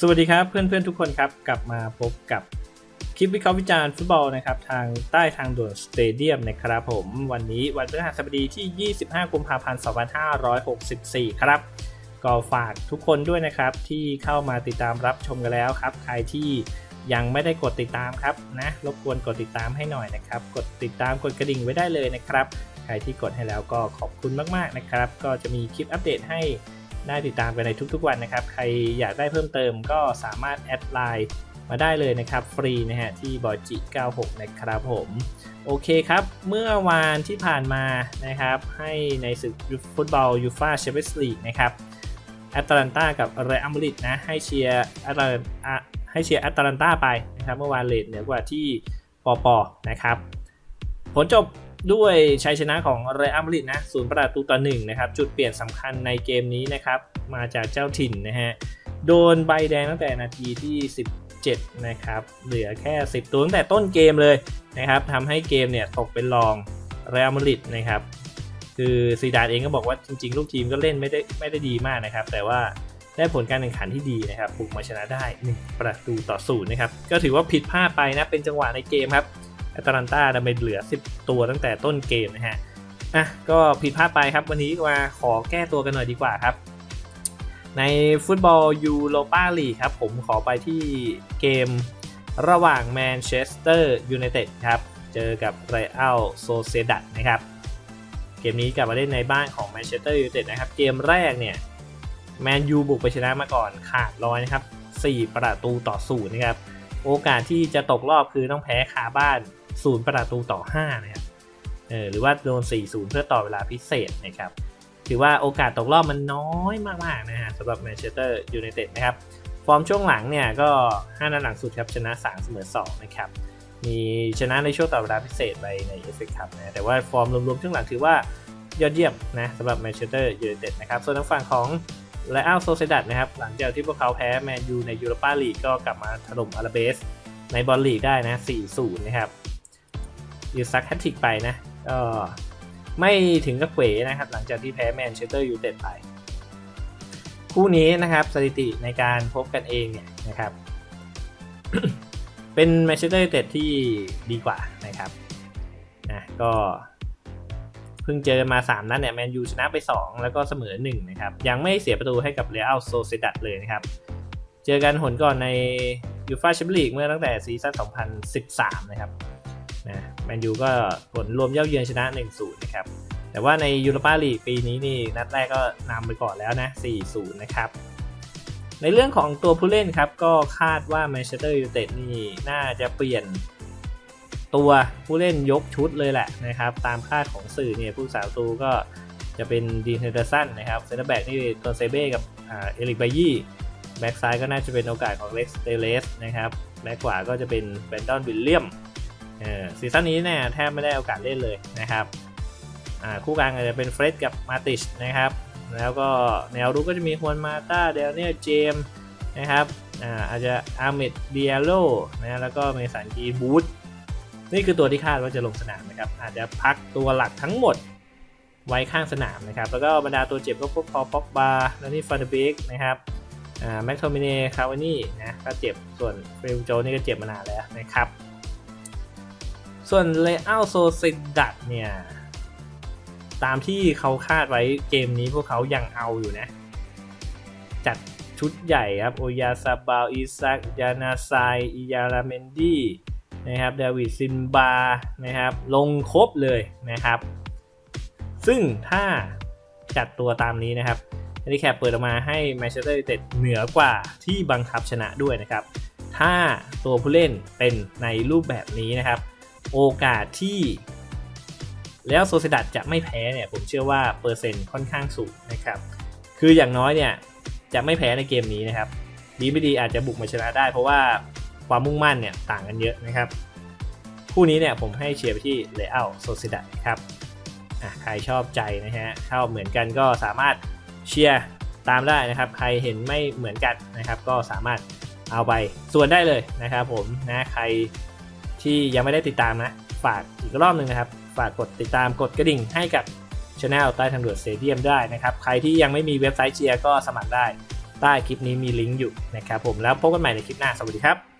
สวัสดีครับเพื่อนๆทุกคนครับ กลับมาพบกับคลิปวิเคราะห์วิจารณ์ฟุตบอลนะครับทางใต้ทางด่วนสเตเดียมนะครับผมวันนี้วันพฤหัสบดีที่ 25 กุมภาพันธ์ 2564 ครับ ก็ฝากทุกคนด้วยนะครับ ที่เข้ามาติดตามรับชมกันแล้วครับ ใครที่ยังไม่ได้กดติดตามครับนะรบกวนกดติดตามให้หน่อยนะครับ กดติดตามกดกระดิ่งไว้ได้เลยนะครับ ใครที่กดให้แล้วก็ขอบคุณมากๆนะครับ ก็จะมีคลิปอัปเดตให้ ได้ติดตามกันในทุกๆวันนะครับ ใครอยากได้เพิ่มเติมก็สามารถแอดไลน์มาได้เลยนะครับ ฟรีนะฮะที่บอจิ96 นะครับผม โอเคครับ เมื่อวานที่ผ่านมานะครับ ให้ในศึกฟุตบอลยูฟาแชมเปี้ยนส์ลีกนะครับแอตแลนตากับเรอัลมาดริดนะ ให้เชียร์แอตแลนตาให้เชียร์แอตแลนตาไปนะครับ เมื่อวานเลทเหนือกว่าที่ปอปอนะครับ ผลจบ ด้วยชัยชนะของเรอัลมาดริดนะศูนย์ประตูต่อหนึ่งนะครับ จุดเปลี่ยนสำคัญในเกมนี้นะครับ มาจากเจ้าถิ่นนะฮะ โดนใบแดงตั้งแต่นาทีที่ 17 นะครับ เหลือแค่ 10 ตัวตั้งแต่ต้นเกมเลยนะครับทำให้เกมเนี่ยตกเป็นรองเรอัลมาดริดนะครับ คือซีดานเองก็บอกว่าจริงๆ ลูกทีมก็เล่นไม่ได้ไม่ได้ดีมากนะครับ แต่ว่าได้ผลการแข่งขันที่ดีนะครับบุกมาชนะได้ 1 ประตูต่อศูนย์นะครับ ก็ถือว่าผิดพลาดไปนะ เป็นจังหวะในเกมครับ แอตแลนตาดันไปเหลือ 10 ตัวตั้งแต่ต้นเกมนะฮะอะก็ผิดพลาดไปครับ วันนี้มาขอแก้ตัวกันหน่อยดีกว่าครับ ในฟุตบอลยูโรปาลีครับ ผมขอไปที่เกมระหว่างแมนเชสเตอร์ยูไนเต็ดครับ เจอกับไรอัลโซเซดัตนะครับ เกมนี้กลับมาเล่นในบ้านของแมนเชสเตอร์ยูไนเต็ดนะครับ เกมแรกเนี่ยแมนยูบุกไปชนะมาก่อนขาดร้อยนะครับ 4 ประตูต่อศูนย์นะครับ โอกาสที่จะตกรอบคือต้องแพ้คาบ้าน ศูนย์ประตูต่อ5นะครับเออหรือว่าโดน 4-0 เพื่อต่อเวลาพิเศษนะครับ ถือว่าโอกาสตกรอบมันน้อยมากๆนะฮะสำหรับแมนเชสเตอร์ยูไนเต็ดนะครับ ฟอร์มช่วงหลังเนี่ยก็ 5 นัดหลังสุดครับชนะ 3 เสมอ 2 นะครับ มีชนะในช่วงต่อเวลาพิเศษไปในเอฟเอคัพนะแต่ว่าฟอร์มรวมๆช่วงหลังถือว่ายอดเยี่ยมนะสำหรับแมนเชสเตอร์ยูไนเต็ดนะครับ ส่วนทางฝั่งของไลอัลโซเซดัตนะครับ หลังจากที่พวกเขาแพ้แมนยูในยูโรปาลีกก็กลับมาถล่มอาราเบสในบอลลีกได้นะ 4-0 นะครับ ยูซักแฮตทริกไปนะก็ไม่ถึงกับเขวนะครับ หลังจากที่แพ้แมนเชสเตอร์ยูไนเต็ดไป คู่นี้นะครับสถิติในการพบกันเองเนี่ยนะครับ เป็นแมนเชสเตอร์ยูไนเต็ดที่ดีกว่านะครับนะก็เพิ่งเจอมา 3 นัดเนี่ยแมนยูชนะไป 2 แล้วก็เสมอ 1 นะครับ ยังไม่เสียประตูให้กับเรอัลโซเซดัตเลยนะครับ เจอกันหนก่อนในยูฟาแชมเปี้ยนลีกเมื่อตั้งแต่ซีซั่น2013 นะครับ นะแมนยูก็ผลรวมเย่าเยือนชนะ 1-0 นะครับ แต่ว่าในยูโรปาลีกปีนี้นี่นัดแรกก็นำไปก่อนแล้วนะ 4-0 นะครับ ในเรื่องของตัวผู้เล่นครับ ก็คาดว่าแมนเชสเตอร์ยูไนเต็ดนี่น่าจะเปลี่ยนตัวผู้เล่นยกชุดเลยแหละนะครับ ตามคาดของสื่อเนี่ยผู้สาวตูก็จะเป็นดีนเฮเดอร์สันนะครับเซนเตอร์แบ็กนี่โตเซเบ้กับเอริกไบยี่แบ็กซ้ายก็น่าจะเป็นโอกาสของเล็กสเตเลสนะครับแบ็กขวาก็จะเป็นแบนดอนวิลเลียม เออซีซั่นนี้เนี่ยแทบไม่ได้โอกาสเล่นเลยนะครับอ่าคู่กลางอาจจะเป็นเฟร็ดกับมาติชนะครับ แล้วก็แนวรุกก็จะมีฮวนมาตาเดลเนียเจมนะครับอ่าอาจจะอาร์เมดเดียโลนะแล้วก็เมสันกีบูธนี่คือตัวที่คาดว่าจะลงสนามนะครับ อาจจะพักตัวหลักทั้งหมดไว้ข้างสนามนะครับ แล้วก็บรรดาตัวเจ็บก็พวกพอป็อกบาแล้วนี่ฟันเดเบกนะครับแม็กโทมิเน่คาวานี่นะก็เจ็บส่วนเฟรลโจนี่ก็เจ็บมานานแล้วนะครับ ส่วนเลอัลโซซิดัตเนี่ยตามที่เขาคาดไว้เกมนี้พวกเขายังเอาอยู่นะ จัดชุดใหญ่ครับ โอยาซาบาลอิซักยานาไซอิยาราเมนดีนะครับเดวิดซินบานะครับ ลงครบเลยนะครับ ซึ่งถ้าจัดตัวตามนี้นะครับอันนี้แคปเปิดออกมาให้แมนเชสเตอร์ยูไนเต็ดเหนือกว่าที่บังคับชนะด้วยนะครับ ถ้าตัวผู้เล่นเป็นในรูปแบบนี้นะครับ โอกาสที่แล้วโซเซดัตจะไม่แพ้เนี่ยผมเชื่อว่าเปอร์เซ็นต์ค่อนข้างสูงนะครับ คืออย่างน้อยเนี่ยจะไม่แพ้ในเกมนี้นะครับ ดีไม่ดีอาจจะบุกมาชนะได้ เพราะว่าความมุ่งมั่นเนี่ยต่างกันเยอะนะครับ คู่นี้เนี่ยผมให้เชียร์ไปที่เลเอัลโซเซดัตครับใครชอบใจนะฮะชอบเหมือนกันก็สามารถเชียร์ตามได้นะครับ ใครเห็นไม่เหมือนกันนะครับ ก็สามารถเอาไปส่วนได้เลยนะครับผมนะใคร ที่ยังไม่ได้ติดตามนะ ฝากอีกรอบหนึ่งนะครับ ฝากกดติดตามกดกระดิ่งให้กับช anel ใต้ทางด่วนสเตเดียมได้นะครับ ใครที่ยังไม่มีเว็บไซต์เชียร์ก็สมัครได้ ใต้คลิปนี้มีลิงก์อยู่นะครับผมแล้วพบกันใหม่ในคลิปหน้าสวัสดีครับ